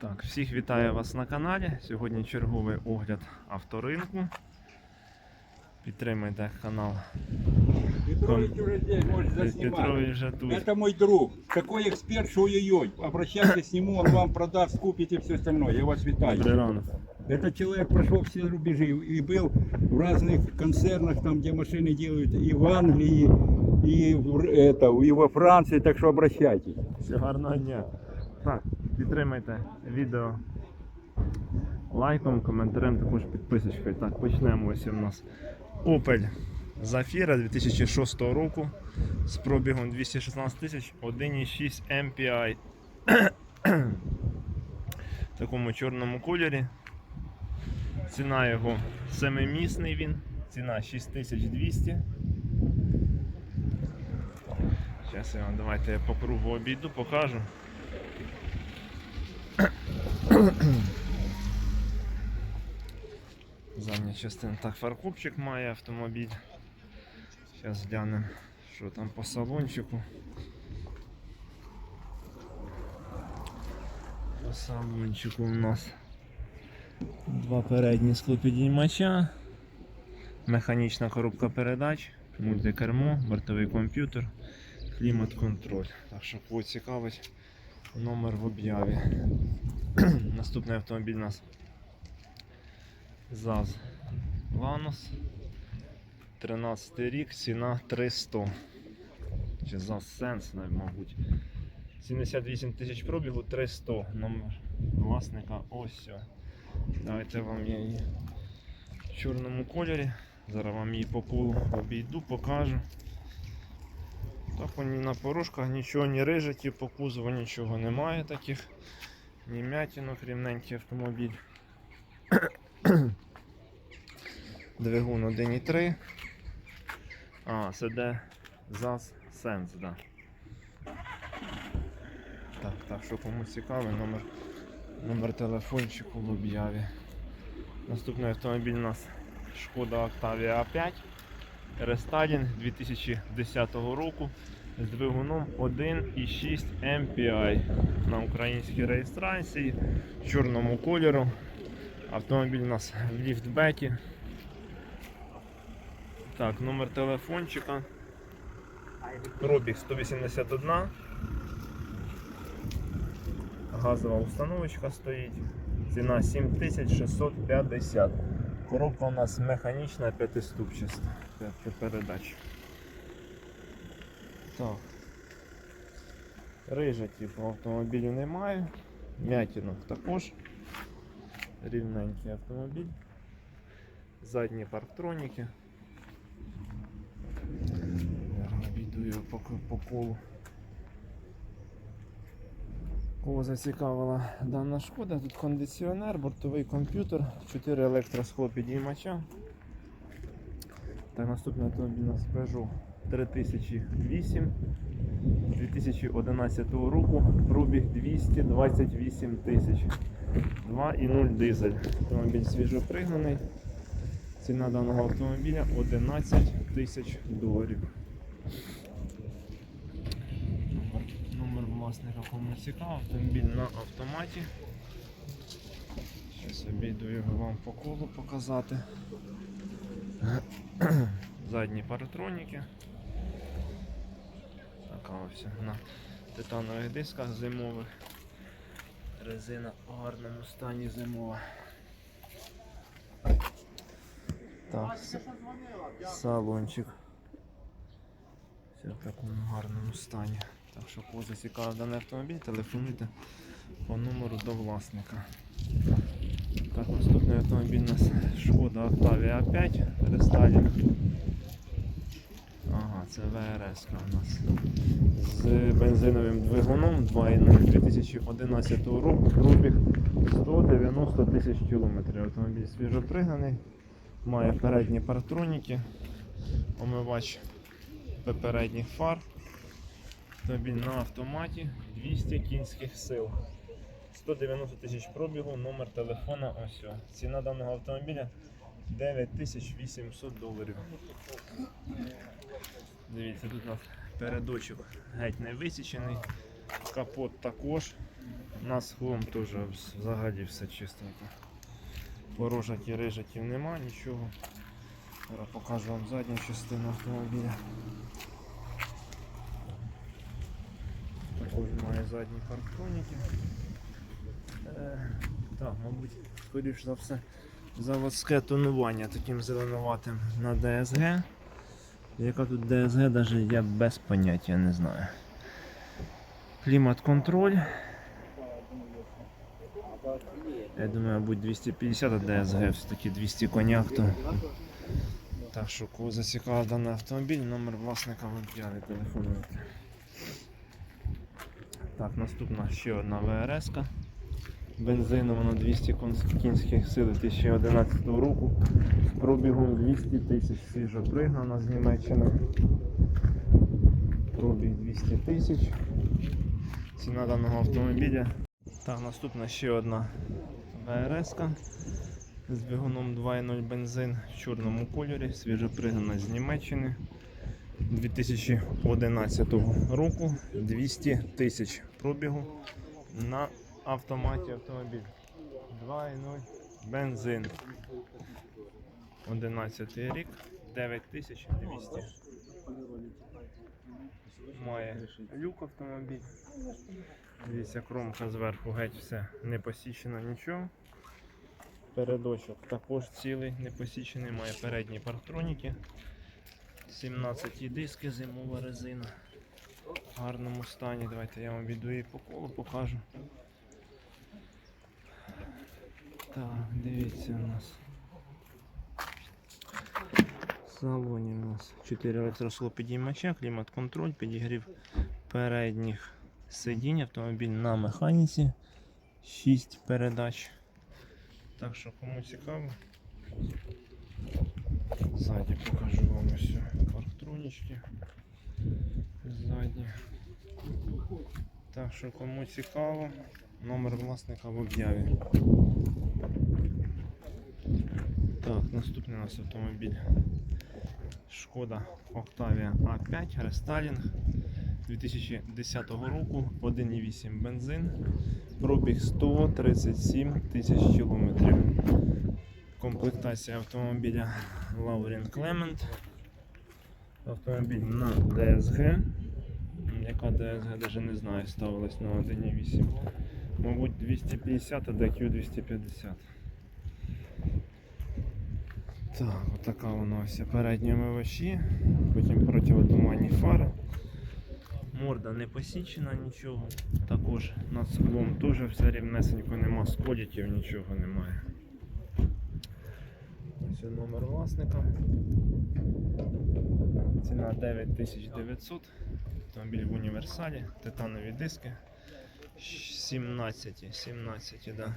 Так, всіх вітаю вас на каналі. Сьогодні черговий огляд авторинку. Підтримайте канал. Петрович уже здесь, может Петрович заснимать. вже тут. Это мой друг. Такой эксперт, что ой-ой. Обращайтесь к нему, он вам продаст, купит и все остальное. Я вас Добрий витаю. ранок. Этот человек прошел все рубежи и был в разных концернах, там, где машины делают, и в Англии, и, в, это, и во Франции, так что обращайтесь. Всього гарного дня. Так, підтримайте відео лайком, коментарем, також підписочкою. Так, почнемо. Ось у нас Opel Zafira 2006 року з пробігом 216 тисяч 1,6 MPI. В такому чорному кольорі. Ціна його семимісний він, ціна 6200. Зараз я вам давайте я по кругу обійду, покажу. Задня частина. Так, фаркопчик має автомобіль. Зараз глянемо, що там по салончику. По салончику у нас два передні склопідіймача, механічна коробка передач, мультикермо, бортовий комп'ютер, клімат-контроль. Так що кого цікавить, номер в об'яві. Наступний автомобіль у нас ЗАЗ Ланос. 13 рік, ціна 300. Чи ЗАЗ Сенс, мабуть. 78 тисяч пробігу, 300. Номер власника ось. Давайте вам я її в чорному кольорі. Зараз вам її по колу обійду, покажу. Так вони на порожках нічого не рижаті, по кузову нічого немає таких. Ні м'ятінок, рівненький автомобіль. Двигун 1.3. А, це ЗАЗ Сенс, да. Так, так, що кому цікавий, номер, номер телефончику в об'яві. Наступний автомобіль у нас Шкода Octavia A5. Рестайлінг 2010 року з двигуном 1,6 MPI на українській реєстрації в чорному кольору. Автомобіль у нас в ліфтбекі. Так, номер телефончика. Пробіг 181. Газова установочка стоїть. Ціна 7650. Коробка у нас механічна п'ятиступчаста. П'яти передач. Так. Рижатів по автомобілю немає. М'ятінок також. Рівненький автомобіль. Задні парктроніки. Я його по, по колу. Кого зацікавила дана шкода, тут кондиціонер, бортовий комп'ютер, 4 електросхлопідіймача. Так, наступний автомобіль у нас Peugeot 3008 2011 року, пробіг 228 тисяч. 2,0 дизель. Автомобіль свіжопригнаний. Ціна даного автомобіля 11 тисяч доларів. Номер, власника кому цікаво, автомобіль на автоматі. Зараз обійду його вам по колу показати. Задні паратроніки. Така на титанових дисках зимових. Резина в гарному стані зимова. Так, салончик. Все в такому гарному стані. Так що кого зацікавив даний автомобіль, телефонуйте по номеру до власника. Так, наступний автомобіль у нас Шкода Octavia A5 рестайлінг. Це ВРС у нас. З бензиновим двигуном 2.0 2011 року, пробіг 190 тисяч кілометрів. Автомобіль свіжопригнаний, має передні партроніки, омивач передніх фар. Автомобіль на автоматі 200 кінських сил. 190 тисяч пробігу, номер телефона ось. Ціна даного автомобіля 9800 доларів. Дивіться, тут у нас передочок геть не висічений, капот також. На схлом теж взагалі все чистенько. Порожатів, рижатів нема, нічого. Зараз покажу вам задню частину автомобіля. Також має задні парктроніки. Е, так, мабуть, скоріш за все, заводське тонування таким зеленуватим на DSG. Яка тут DSG, навіть я без поняття не знаю. Клімат-контроль. Я думаю, мабуть 250 а DSG все-таки 200 коняк. То... Так що, кого зацікавив даний автомобіль, номер власника в об'яві телефонуйте. Так, наступна ще одна ВРС. Бензином на 200 кінських сил 2011 року з пробігом 200 тисяч свіжо пригнана з Німеччини. Пробіг 200 тисяч. Ціна даного автомобіля. Так, наступна ще одна ВРС з двигуном 2.0 бензин в чорному кольорі, свіжо пригнана з Німеччини. 2011 року 200 тисяч пробігу на автоматі автомобіль. 2.0 бензин. 11 рік, 9200. Має люк автомобіль. Дивіться, кромка зверху геть все не посічено нічого. Передочок також цілий, не посічений, має передні парктроніки. 17 диски, зимова резина. В гарному стані. Давайте я вам віду її по колу покажу. Так, дивіться у нас. Салоні у нас 4 електросхлопідіймача, клімат-контроль, підігрів передніх сидінь, автомобіль на механіці, 6 передач. Так що кому цікаво, ззаді покажу вам ось парктронічки. Ззаді. Так що кому цікаво, номер власника в об'яві. Так, наступний у нас автомобіль. Шкода Octavia A5 рестайлінг 2010 року, 1,8 бензин, пробіг 137 тисяч кілометрів. Комплектація автомобіля Laurin Clement. Автомобіль на DSG. Яка DSG, навіть не знаю, ставилась на 1,8. Мабуть 250, а DQ 250. Так, отака вона ось передні омивачі, потім противотуманні фари. Морда не посічена нічого. Також над склом теж все рівнесенько нема, сколітів нічого немає. Ось номер власника. Ціна 9900. Автомобіль в універсалі, титанові диски. 17, 17, да.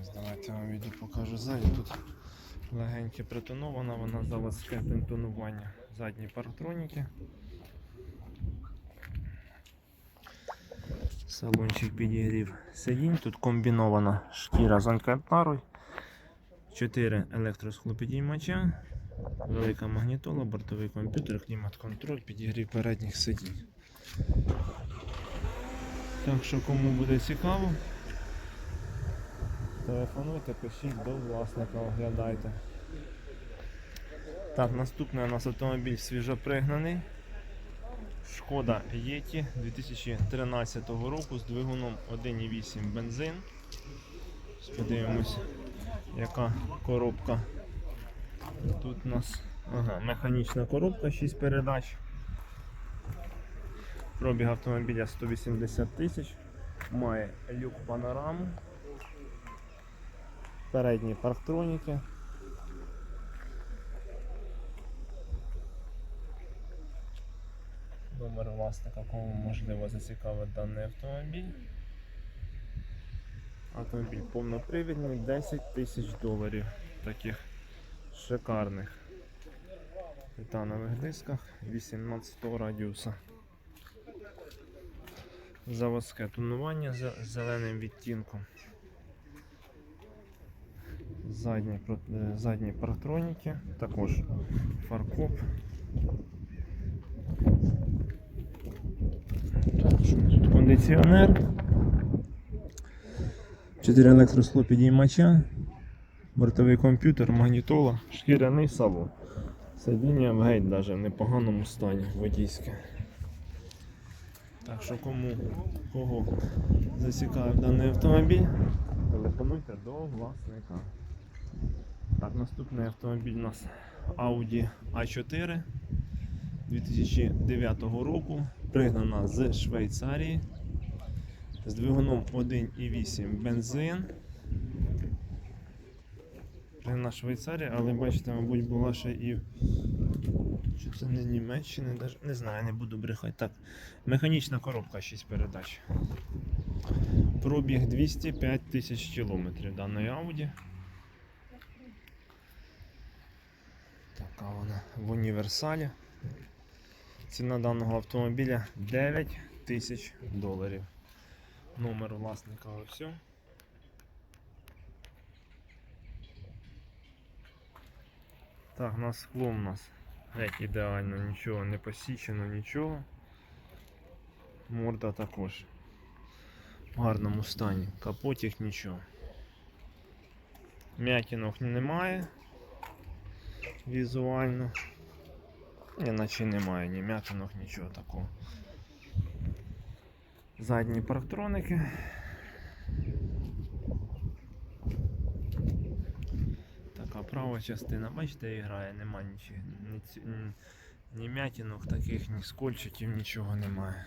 Ось Давайте вам відео покажу ззаді. Тут легеньке притонована, вона заводське тонування. Задні парктроніки. Салончик підігрів сидінь. Тут комбінована шкіра з алькантарою. 4 електросхлопідіймача, велика магнітола, бортовий комп'ютер, клімат-контроль, підігрів передніх сидінь. Так що кому буде цікаво, телефонуйте, пишіть до власника, оглядайте. Так, наступний у нас автомобіль свіжопригнаний. Шкода Єті 2013 року з двигуном 1,8 бензин. Ось Подивимось, яка коробка. Тут у нас ага, механічна коробка, 6 передач. Пробіг автомобіля 180 тисяч. Має люк панораму. Передні парктроніки. Номер власника, кому можливо зацікавить даний автомобіль. Автомобіль повнопривідний, 10 тисяч доларів. Таких шикарних титанових дисках 18 радіуса. Заводське тонування з зеленим відтінком. Задні, е, задні парктроніки, також фаркоп. кондиціонер. 4 електроскло підіймача, бортовий комп'ютер, магнітола, шкіряний салон. Сидіння геть даже в непоганому стані водійське. Так що кому кого зацікавив даний автомобіль, телефонуйте до власника. Так, наступний автомобіль у нас Audi A4 2009 року, пригнана з Швейцарії з двигуном 1,8 бензин. Пригнана з Швейцарії, але бачите, мабуть, була ще і. Чи це не Німеччини, даже не знаю, не буду брехати. Так, механічна коробка 6 передач. Пробіг 205 тисяч кілометрів даної Audi. Така вона в універсалі. Ціна даного автомобіля 9 тисяч доларів. Номер власника ось. Так, на скло у нас геть ідеально, нічого не посічено, нічого. Морда також в гарному стані. Капотів нічого. М'ятінок немає візуально. Іначе немає ні м'ятинок, нічого такого. Задні парктроники. Така права частина, бачите, грає, нема нічого. Ні, ні, м'ятинок таких, ні скольчиків, нічого немає.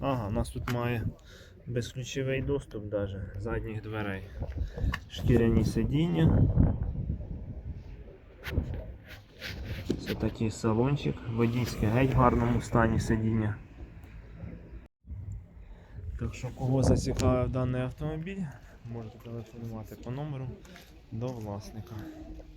Ага, у нас тут має безключовий доступ даже задніх дверей. Шкіряні сидіння. Це такий салончик, водійське геть в гарному стані сидіння. Так що кого зацікавив даний автомобіль, можете телефонувати по номеру до власника.